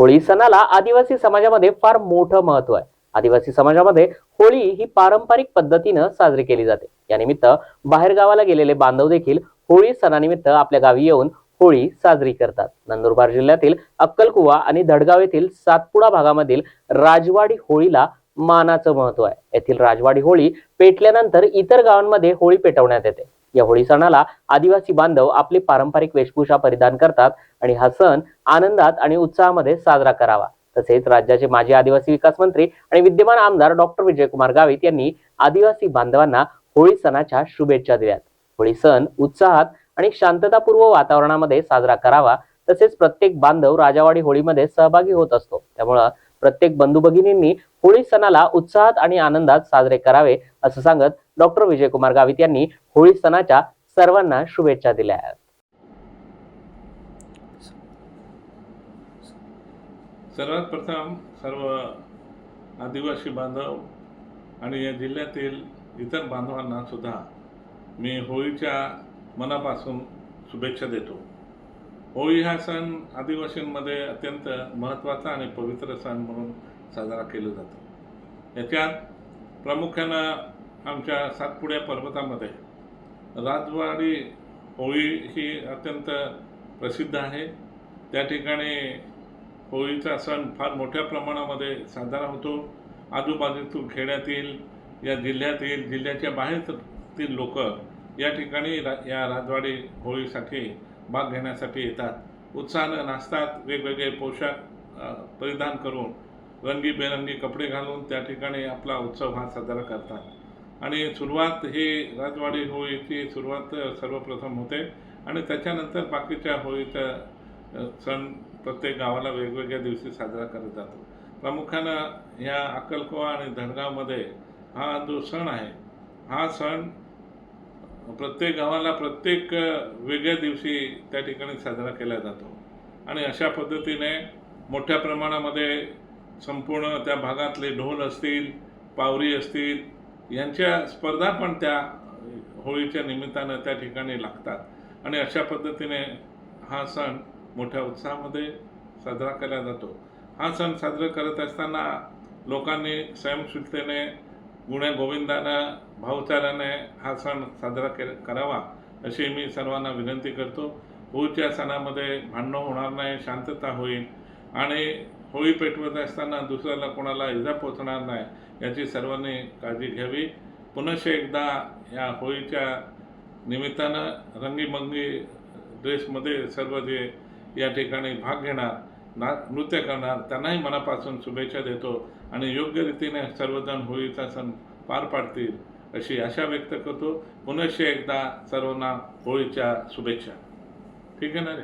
होळी सणाला आदिवासी समाजामध्ये फार मोठं महत्त्व आहे. आदिवासी समाजामध्ये होळी ही पारंपरिक पद्धतीनं साजरी केली जाते. या निमित्त बाहेर गावाला गेलेले बांधव देखील होळी सणानिमित्त आपल्या गावी येऊन होळी साजरी करतात. नंदुरबार जिल्ह्यातील अक्कलकुवा आणि धडगाव येथील सातपुडा भागामधील राजवाडी होळीला मानाचं महत्त्व आहे. येथील राजवाडी होळी पेटल्यानंतर इतर गावांमध्ये होळी पेटवण्यात येते. या होळी सणाला आदिवासी बांधव आपली पारंपरिक वेशभूषा परिधान करतात आणि हा सण आनंदात आणि उत्साहामध्ये साजरा करावा. तसेच राज्याचे माजी आदिवासी विकास मंत्री आणि विद्यमान आमदार डॉक्टर विजयकुमार गावित यांनी आदिवासी बांधवांना होळी सणाच्या शुभेच्छा दिल्यात. होळी सण उत्साहात आणि शांततापूर्व वातावरणामध्ये साजरा करावा. तसेच प्रत्येक बांधव राजावाडी होळीमध्ये सहभागी होत असतो. त्यामुळं प्रत्येक बंधू भगिनींनी होळी सणाला उत्साहात आणि आनंदात साजरे करावे असं सांगत डॉक्टर विजयकुमार गावित यांनी होळी सणाच्या सर्वांना शुभेच्छा दिल्या आहेत. सर्वात प्रथम सर्व आदिवासी बांधव आणि या जिल्ह्यातील इतर बांधवांना सुद्धा मी होळीच्या मनापासून शुभेच्छा देतो. होळी हा सण आदिवासींमध्ये अत्यंत महत्त्वाचा आणि पवित्र सण म्हणून साजरा केला जातो. याच्यात प्रामुख्यानं आमच्या सातपुड्या पर्वतामध्ये राजवाडी होळी ही अत्यंत प्रसिद्ध आहे. त्या ठिकाणी होळीचा सण फार मोठ्या प्रमाणामध्ये साजरा होतो. आजूबाजूतील खेड्यातील या जिल्ह्यातील जिल्ह्याच्या बाहेरतील लोक या ठिकाणी रा या राजवाडी होळीसाठी भाग घेण्यासाठी येतात. उत्साहानं नाचतात वेगवेगळे पोशाख परिधान करून रंगीबेरंगी कपडे घालून त्या ठिकाणी आपला उत्सव हा साजरा करतात. आणि सुरुवात ही राजवाडी होळीची सुरुवात सर्वप्रथम होते आणि त्याच्यानंतर बाकीच्या होळीचा सण प्रत्येक गावाला वेगवेगळ्या दिवशी साजरा करत जातो. प्रामुख्यानं ह्या अक्कलकोवा आणि धडगावमध्ये हा जो सण आहे हा सण प्रत्येक गावाला प्रत्येक वेगळ्या दिवशी त्या ठिकाणी साजरा केला जातो. आणि अशा पद्धतीने मोठ्या प्रमाणामध्ये संपूर्ण त्या भागातले ढोल असतील पावरी असतील यांच्या स्पर्धा पण त्या होळीच्या निमित्तानं त्या ठिकाणी लागतात. आणि अशा पद्धतीने हा सण मोठ्या उत्साहामध्ये साजरा केला जातो. हा सण साजरा करत असताना लोकांनी स्वयंशीलतेने गुण्या गोविंदानं भाऊचाराने हा सण साजरा के करावा अशी मी सर्वांना विनंती करतो. होळीच्या सणामध्ये भांडणं होणार नाही शांतता होईल आणि होळी पेटवत असताना दुसऱ्याला कोणाला इजा पोचणार नाही याची सर्वांनी काळजी घ्यावी. पुनश्च एकदा या होळीच्या निमित्तानं रंगीमंगी ड्रेसमध्ये सर्व जे या ठिकाणी भाग घेणार ना नृत्य करणार त्यांनाही मनापासून शुभेच्छा देतो आणि योग्य रीतीने सर्वजण होळीचा सण पार पाडतील अशी आशा व्यक्त करतो. पुनश्च एकदा सर्वांना होळीच्या शुभेच्छा. ठीक आहे ना रे?